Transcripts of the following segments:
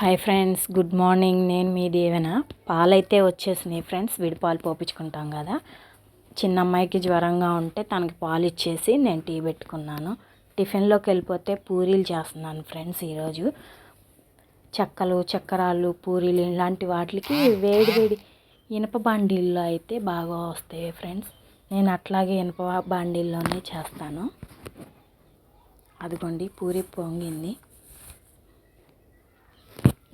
Hi friends good morning. నేను మీ దేవన. పాలైతే వచ్చేసినాయి ఫ్రెండ్స్ విడిపాలు పోపించుకుంటాం కదా. చిన్న అమ్మాయికి జ్వరంగా ఉంటే తనకి పాలు ఇచ్చేసి నేను టీ పెట్టుకున్నాను. టిఫిన్లోకి వెళ్ళిపోతే పూరీలు చేస్తున్నాను ఫ్రెండ్స్ ఈరోజు. చెక్కలు చక్కరాలు పూరీలు ఇలాంటి వాటికి వేడి వేడి ఇనప బాండీల్లో అయితే బాగా వస్తాయి ఫ్రెండ్స్. నేను అట్లాగే ఇనప బాండీల్లోనే చేస్తాను. అదిగోండి పూరి పొంగింది.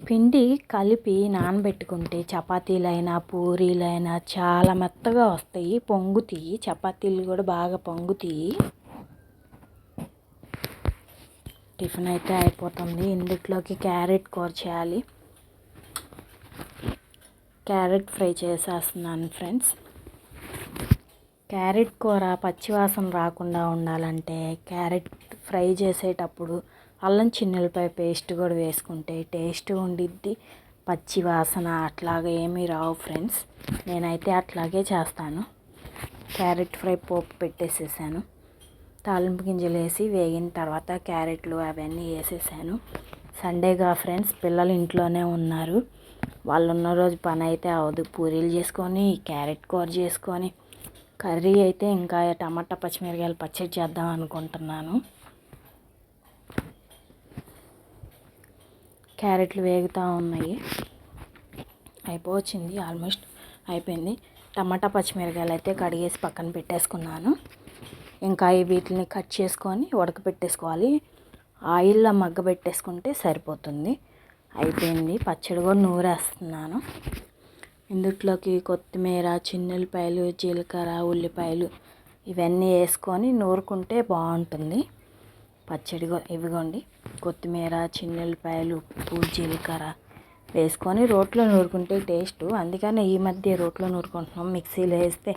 పిండి కలిపి నానబెట్టుకుంటే చపాతీలైనా పూరీలైనా చాలా మెత్తగా వస్తాయి. పొంగుతాయి చపాతీలు కూడా బాగా పొంగుతాయి టిఫిన్ అయితే అయిపోతుంది. ఇందుట్లోకి క్యారెట్ కూర చేయాలి. క్యారెట్ ఫ్రై చేసేస్తున్నాను ఫ్రెండ్స్. క్యారెట్ కూర పచ్చివాసన రాకుండా ఉండాలంటే క్యారెట్ ఫ్రై చేసేటప్పుడు అల్లం చిన్నులపై పేస్ట్ కూడా వేసుకుంటే టేస్ట్ ఉండిద్ది. పచ్చి వాసన అట్లాగే ఏమీ రావు ఫ్రెండ్స్. నేనైతే అట్లాగే చేస్తాను. క్యారెట్ ఫ్రై పోపు పెట్టేసేసాను. తాలింపు గింజలు వేసి వేగిన తర్వాత క్యారెట్లు అవన్నీ వేసేసాను. సండేగా ఫ్రెండ్స్ పిల్లలు ఇంట్లోనే ఉన్నారు. వాళ్ళు ఉన్న రోజు పని అయితే అవదు. పూరీలు చేసుకొని క్యారెట్ కూర చేసుకొని కర్రీ అయితే ఇంకా టమాటా పచ్చిమిరకాయలు పచ్చడి చేద్దాం అనుకుంటున్నాను. క్యారెట్లు వేగుతూ ఉన్నాయి. అయిపోవచ్చింది ఆల్మోస్ట్ అయిపోయింది. టమాటా పచ్చిమిరకాయలు అయితే కడిగేసి పక్కన పెట్టేసుకున్నాను. ఇంకా వీటిని కట్ చేసుకొని ఉడకబెట్టేసుకోవాలి ఆయిల్లో మగ్గ పెట్టేసుకుంటే సరిపోతుంది. అయిపోయింది. పచ్చడి కూడా నూరేస్తున్నాను. ఇందుట్లోకి కొత్తిమీర చిన్నులపాయలు జీలకర్ర ఉల్లిపాయలు ఇవన్నీ వేసుకొని నూరుకుంటే బాగుంటుంది. పచ్చడి ఇవిగోండి. కొత్తిమీర చిన్నెల్లిపాయలు ఉప్పు జీలకర్ర వేసుకొని రోట్లో నూరుకుంటే టేస్ట్. అందుకనే ఈ మధ్య రోట్లో నూరుకుంటున్నాం. మిక్సీలో వేస్తే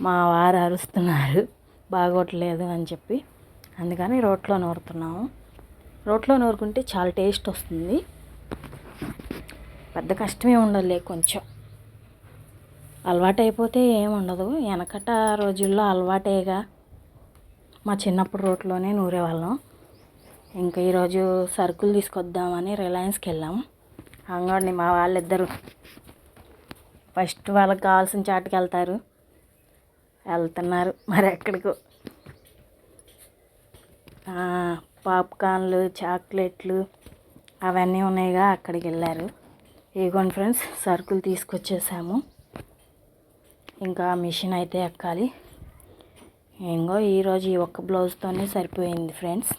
మా వారు అరుస్తున్నారు. బాగోట్లేదు అని చెప్పి. అందుకని రోట్లో నూరుతున్నాము. రోట్లో నూరుకుంటే చాలా టేస్ట్ వస్తుంది. పెద్ద కష్టమే ఉండదులే కొంచెం. అలవాటైపోతే ఏముండదు. వెనకట రోజుల్లో అలవాటేగా. మా చిన్నప్పుడు రోడ్లోనే నూరేవాళ్ళం. ఇంకా ఈరోజు సరుకులు తీసుకొద్దామని రిలయన్స్కి వెళ్ళాము అంగడిని మా వాళ్ళిద్దరు. ఫస్ట్ వాళ్ళకి కావాల్సిన చాటుకి వెళ్తారు. వెళ్తున్నారు మరి ఎక్కడికో. పాప్కార్న్లు చాక్లెట్లు అవన్నీ ఉన్నాయిగా అక్కడికి వెళ్ళారు. ఇగోండి ఫ్రెండ్స్ సరుకులు తీసుకొచ్చేసాము. ఇంకా మిషన్ అయితే ఎక్కాలి. ఇంకో ఈరోజు ఈ ఒక్క బ్లౌజ్తోనే సరిపోయింది friends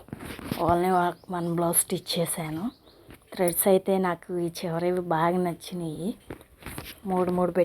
only one blouse stitch చేశాను. థ్రెడ్స్ అయితే నాకు ఈ చివరివి బాగా నచ్చినాయి మూడు మూడు పెట్టి